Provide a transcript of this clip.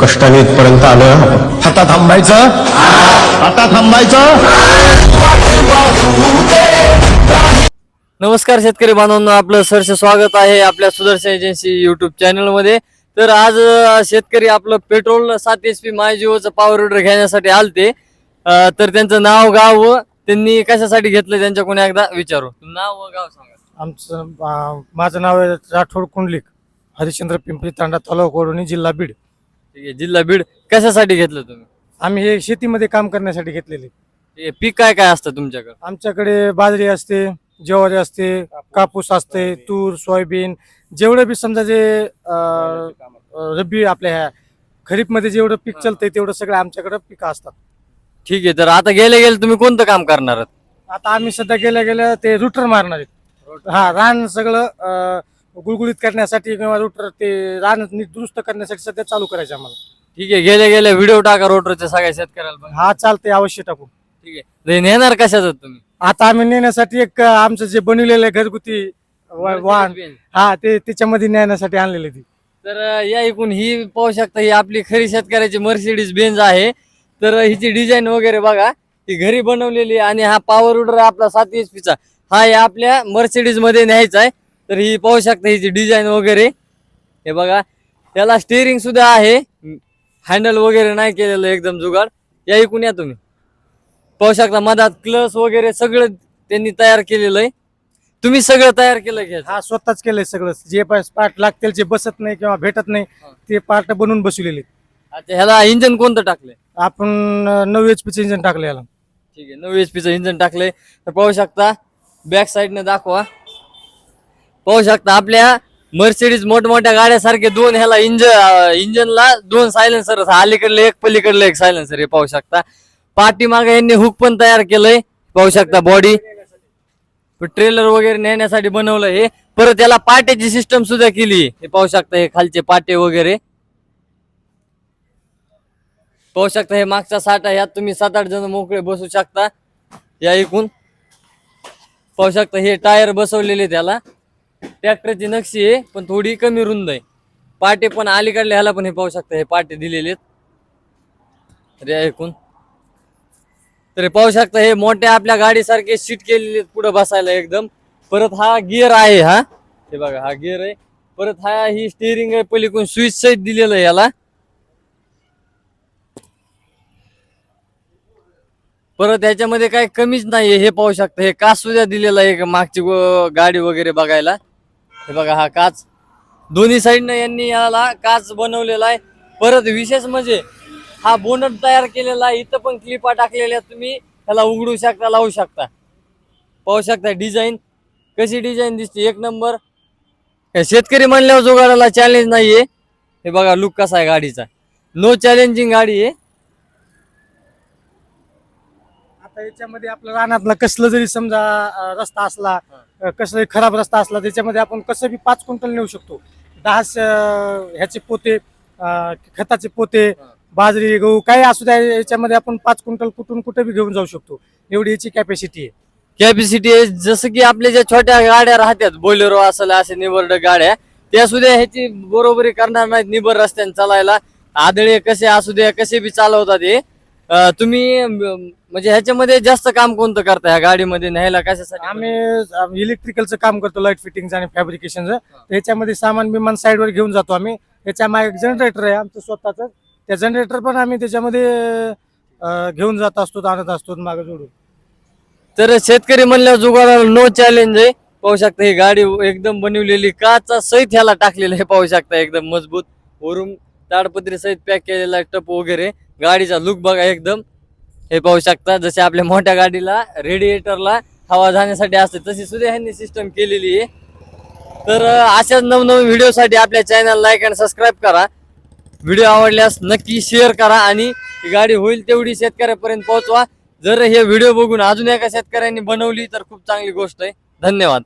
कष्टाने इथपर्यंत आलं आता थांबायचं. आता थांबायचं. नमस्कार शेतकरी बांधवांनो आपलं सरसे स्वागत आहे आपल्या सुदर्शन एजन्सी युट्यूब चॅनलमध्ये तर आज शेतकरी आपलं पेट्रोल सात एच पी मायजिओचं पॉवर विडर घेण्यासाठी आलते. तर त्यांचं नाव गाव व त्यांनी कशासाठी घेतलं त्यांच्याकडून एकदा विचारू. नाव व गाव सांगा. आमचं माझं नाव आहे राठोड कुंडलिक हरिश्चंद्र पिंपरी तांडा तालुका जिल्हा बीड. ठीक आहे. जिल्हा बीड कशासाठी घेतलं तुम्ही? आम्ही हे शेतीमध्ये काम करण्यासाठी घेतलेले. ठीक आहे, पीक काय काय असतं तुमच्याकडे? आमच्याकडे बाजरी असते ज्वारी असते कापूस असते तूर सोयाबीन. जेवढं बी समजा जे अ, रब्बी आपल्या ह्या खरीपमध्ये जेवढं पीक चालतंय तेवढं सगळं आमच्याकडे पिकं असतात. ठीक आहे. तर आता गेले गेले तुम्ही कोणतं काम करणार आहात? आता आम्ही सध्या गेल्या गेल्या ते रुटर मारणार आहेत. हा रान सगळं अ, गुळगुळीत करण्यासाठी किंवा रुटर ते रान नीट दुरुस्त करण्यासाठी सध्या चालू करायचं आम्हाला. ठीक आहे गेले गेले व्हिडिओ टाका रोटरच्या सगळ्या शेतकऱ्याला बघा. हा चालते अवश्य टाकू. ठीक आहे. ते नेणार कशाचं तुम्ही? आता आम्ही नेण्यासाठी एक अं, आमचं जे बनवलेलं आहे घरगुती वा- वाहन हा ते त्याच्यामध्ये नेण्यासाठी आणलेले ती. तर अं, या ऐकून ही पाहू शकता ही आपली खरी शेतकऱ्याची मर्सिडीज बेंज आहे. तर अं, हिची डिझाईन वगैरे बघा. ही घरी बनवलेली आहे आणि हा पॉवर विडर आपला सात एच चा. हा या आपल्या मर्सिडीजमध्ये न्यायचा आहे. तर ही पाहू शकता हिची डिझाईन वगैरे. हे बघा त्याला स्टेअरिंग सुद्धा आहे. हँडल वगैरे नाही केलेलं एकदम जुगाड. या ऐकून या तुम्ही. पाहू शकता मधात क्लस वगैरे सगळं त्यांनी तयार केलेलं आहे तुम्ही सगळं तयार केलं घ्या. हा स्वतःच केलंय सगळं. जे पार्ट लागतील जे बसत नाही किंवा भेटत नाही ते पार्ट बनवून बसवलेले. अच्छा ह्याला इंजन कोणतं टाकलंय? आपण नऊ एच पीचं इंजन टाकलं याला. ठीक आहे नऊ एच पीचं इंजन टाकलंय. तर पाहू शकता बॅक साईडने दाखवा. पाहू शकता आपल्या मर्सिडीज मोठमोठ्या गाड्यासारखे दोन ह्याला इंजन इंजनला दोन सायलेन्सर अलीकडले एक पलीकडले एक सायलेन्सर हे पाहू शकता. पाठीमागे यांनी हुक पण तयार केलंय पाहू शकता बॉडी ट्रेलर वगैरे नेण्यासाठी बनवलं हे. परत याला पाट्याची सिस्टम सुद्धा केली. हे पाहू शकता हे खालचे पाटे वगैरे. पाहू शकता हे मागचा साठा यात तुम्ही सात आठ जण मोकळे बसू शकता या ऐकून पाहू शकता हे टायर बसवलेले त्याला. ट्रॅक्टरची नक्षी आहे पण थोडी कमी रुंद आहे. पाटे पण अलीकडले ह्याला पण हे पाहू शकता हे पाटे दिलेले आहेत. ऐकून. तर हे पाहू शकता हे मोठ्या आपल्या गाडीसारखे सीट केलेले आहेत पुढे बसायला एकदम. परत हा गिअर आहे हा. हे बघा हा गिअर आहे. परत हा ही स्टिअरिंग आहे पलीकडून स्विच सहित दिलेलं आहे याला. परत याच्यामध्ये काही कमीच नाहीये हे पाहू शकता हे कासुद्या दिलेलं आहे मागची गाडी वगैरे बघायला. हे बघा हा काच. दोन्ही साईडनं यांनी याला काच बनवलेला आहे. परत विशेष म्हणजे हा बोनट तयार केलेला आहे. इथं पण क्लिपा टाकलेल्या तुम्ही. ह्याला उघडू शकता लावू शकता. पाहू शकता डिझाईन. कशी डिझाईन दिसते? एक नंबर. शेतकरी म्हणल्यावर जुगाडाला चॅलेंज नाहीये. हे बघा लुक कसा आहे गाडीचा. नो चॅलेंजिंग गाडी आहे. आता याच्यामध्ये आपल्या रानातला कसलं जरी समजा रस्ता असला कसं खराब रस्ता असला त्याच्यामध्ये आपण कसं बी पाच क्विंटल नेऊ शकतो. दहा ह्याचे पोते खताचे पोते बाजरी गहू काही असू द्या याच्यामध्ये आपण पाच क्विंटल कुठून कुठे बी घेऊन जाऊ शकतो. एवढी याची कॅपॅसिटी आहे. कॅपॅसिटी आहे जसं की आपल्या ज्या छोट्या गाड्या राहतात बोलेरो असेल असे निबर्ड गाड्या त्या सुद्धा ह्याची बरोबरी करणार नाहीत निबर रस्त्याने चालायला. आदळे कसे असू द्या कसे बी चालवतात हे तुम्ही म्हणजे ह्याच्यामध्ये जास्त काम कोणतं करता ह्या गाडीमध्ये न्यायला कशासाठी? आम्ही इलेक्ट्रिकलचं काम करतो लाइट फिटिंगचं आणि फॅब्रिकेशनचं त्याच्यामध्ये सामान बिमान साईडवर घेऊन जातो आम्ही. त्याच्यामागे जनरेटर आहे आमचं स्वतःच. त्या जनरेटर पण आम्ही त्याच्यामध्ये अं, घेऊन जात असतो आणत असतो मागे जोडून. तर शेतकरी म्हणल्यावर जुगाडाला नो चॅलेंज आहे. पाहू शकता ही गाडी एकदम बनवलेली काचा सहित ह्याला टाकलेलं आहे. पाहू शकता एकदम मजबूत. वरून ताडपत्री सहित पॅक केलेला टप वगैरे. गाडीचा लुक बघा एकदम. हे पाहू शकता जसे आपल्या मोठ्या गाडीला रेडिएटरला हवा जाण्यासाठी असते तशी सुद्धा ह्यांनी सिस्टम केलेली आहे. तर अशाच नवनवीन व्हिडिओसाठी आपल्या चॅनल लाईक आणि सबस्क्राईब करा. व्हिडिओ आवडल्यास नक्की शेअर करा आणि ही गाडी होईल तेवढी शेतकऱ्यापर्यंत पोहोचवा. जर हे व्हिडिओ बघून अजून एका शेतकऱ्यांनी बनवली तर खूप चांगली गोष्ट आहे. धन्यवाद.